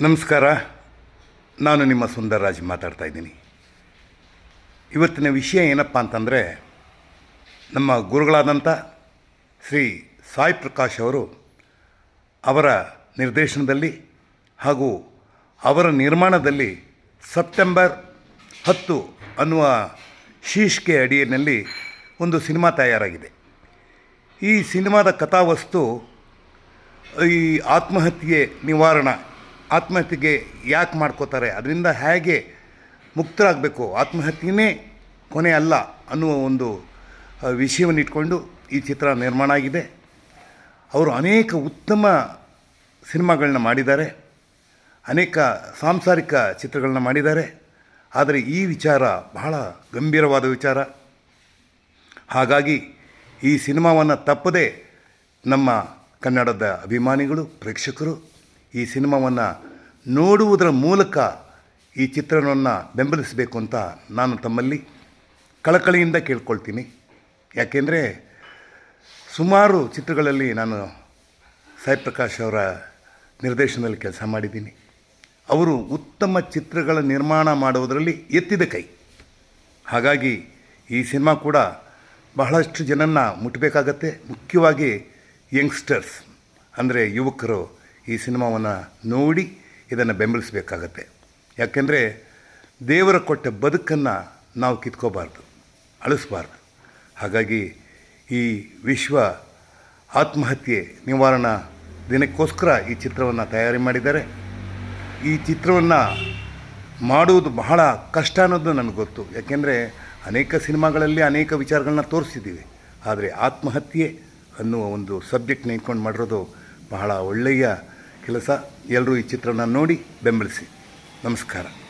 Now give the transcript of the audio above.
ನಮಸ್ಕಾರ. ನಾನು ನಿಮ್ಮ ಸುಂದರರಾಜ್ ಮಾತಾಡ್ತಾ ಇದ್ದೀನಿ. ಇವತ್ತಿನ ವಿಷಯ ಏನಪ್ಪ ಅಂತಂದರೆ, ನಮ್ಮ ಗುರುಗಳಾದಂಥ ಶ್ರೀ ಸಾಯಿ ಪ್ರಕಾಶ್ ಅವರು ಅವರ ನಿರ್ದೇಶನದಲ್ಲಿ ಹಾಗೂ ಅವರ ನಿರ್ಮಾಣದಲ್ಲಿ ಸೆಪ್ಟೆಂಬರ್ ಹತ್ತು ಅನ್ನುವ ಶೀರ್ಷಿಕೆ ಅಡಿಯಲ್ಲಿ ಒಂದು ಸಿನಿಮಾ ತಯಾರಾಗಿದೆ. ಈ ಸಿನಿಮಾದ ಕಥಾವಸ್ತು, ಈ ಆತ್ಮಹತ್ಯೆ ನಿವಾರಣ ಆತ್ಮಹತ್ಯೆಗೆ ಯಾಕೆ ಮಾಡ್ಕೋತಾರೆ? ಅದರಿಂದ ಹೇಗೆ ಮುಕ್ತರಾಗಬೇಕು? ಆತ್ಮಹತ್ಯೆಯೇ ಕೊನೆ ಅಲ್ಲ ಅನ್ನುವ ಒಂದು ವಿಷಯವನ್ನು ಇಟ್ಕೊಂಡು ಈ ಚಿತ್ರ ನಿರ್ಮಾಣ ಆಗಿದೆ. ಅವರು ಅನೇಕ ಉತ್ತಮ ಸಿನಿಮಾಗಳನ್ನ ಮಾಡಿದ್ದಾರೆ. ಅನೇಕ ಸಾಂಸಾರಿಕ ಚಿತ್ರಗಳನ್ನ ಮಾಡಿದ್ದಾರೆ. ಆದರೆ ಈ ವಿಚಾರ ಬಹಳ ಗಂಭೀರವಾದ ವಿಚಾರ. ಹಾಗಾಗಿ ಈ ಸಿನಿಮಾವನ್ನು ತಪ್ಪದೆ ನಮ್ಮ ಕನ್ನಡದ ಅಭಿಮಾನಿಗಳು, ಪ್ರೇಕ್ಷಕರು ಈ ಸಿನಿಮಾವನ್ನು ನೋಡುವುದರ ಮೂಲಕ ಈ ಚಿತ್ರವನ್ನು ಬೆಂಬಲಿಸಬೇಕು ಅಂತ ನಾನು ತಮ್ಮಲ್ಲಿ ಕಳಕಳಿಯಿಂದ ಕೇಳ್ಕೊಳ್ತೀನಿ. ಯಾಕೆಂದರೆ ಸುಮಾರು ಚಿತ್ರಗಳಲ್ಲಿ ನಾನು ಸಾಯಿ ಪ್ರಕಾಶ್ ಅವರ ನಿರ್ದೇಶನದಲ್ಲಿ ಕೆಲಸ ಮಾಡಿದ್ದೀನಿ. ಅವರು ಉತ್ತಮ ಚಿತ್ರಗಳ ನಿರ್ಮಾಣ ಮಾಡುವುದರಲ್ಲಿ ಎತ್ತಿದ ಕೈ. ಹಾಗಾಗಿ ಈ ಸಿನಿಮಾ ಕೂಡ ಬಹಳಷ್ಟು ಜನನ್ನ ಮುಟ್ಟಬೇಕಾಗತ್ತೆ ಮುಖ್ಯವಾಗಿ ಯಂಗ್ಸ್ಟರ್ಸ್, ಅಂದರೆ ಯುವಕರು ಈ ಸಿನಿಮಾವನ್ನು ನೋಡಿ ಇದನ್ನು ಬೆಂಬಲಿಸಬೇಕಾಗತ್ತೆ. ಯಾಕೆಂದರೆ ದೇವರ ಕೊಟ್ಟ ಬದುಕನ್ನು ನಾವು ಕಿತ್ಕೋಬಾರ್ದು, ಅಳಿಸ್ಬಾರ್ದು. ಹಾಗಾಗಿ ಈ ವಿಶ್ವ ಆತ್ಮಹತ್ಯೆ ನಿವಾರಣಾ ದಿನಕ್ಕೋಸ್ಕರ ಈ ಚಿತ್ರವನ್ನು ತಯಾರಿ ಮಾಡಿದ್ದಾರೆ. ಈ ಚಿತ್ರವನ್ನು ಮಾಡುವುದು ಬಹಳ ಕಷ್ಟ ಅನ್ನೋದು ನನಗೆ ಗೊತ್ತು. ಯಾಕೆಂದರೆ ಅನೇಕ ಸಿನಿಮಾಗಳಲ್ಲಿ ಅನೇಕ ವಿಚಾರಗಳನ್ನ ತೋರಿಸಿದ್ದೀವಿ. ಆದರೆ ಆತ್ಮಹತ್ಯೆ ಅನ್ನುವ ಒಂದು ಸಬ್ಜೆಕ್ಟ್ನ ಇಟ್ಕೊಂಡು ಮಾಡಿರೋದು ಬಹಳ ಒಳ್ಳೆಯ ಕೆಲಸ ಎಲ್ಲರೂ ಈ ಚಿತ್ರನ ನೋಡಿ ಬೆಂಬಲಿಸಿ. ನಮಸ್ಕಾರ.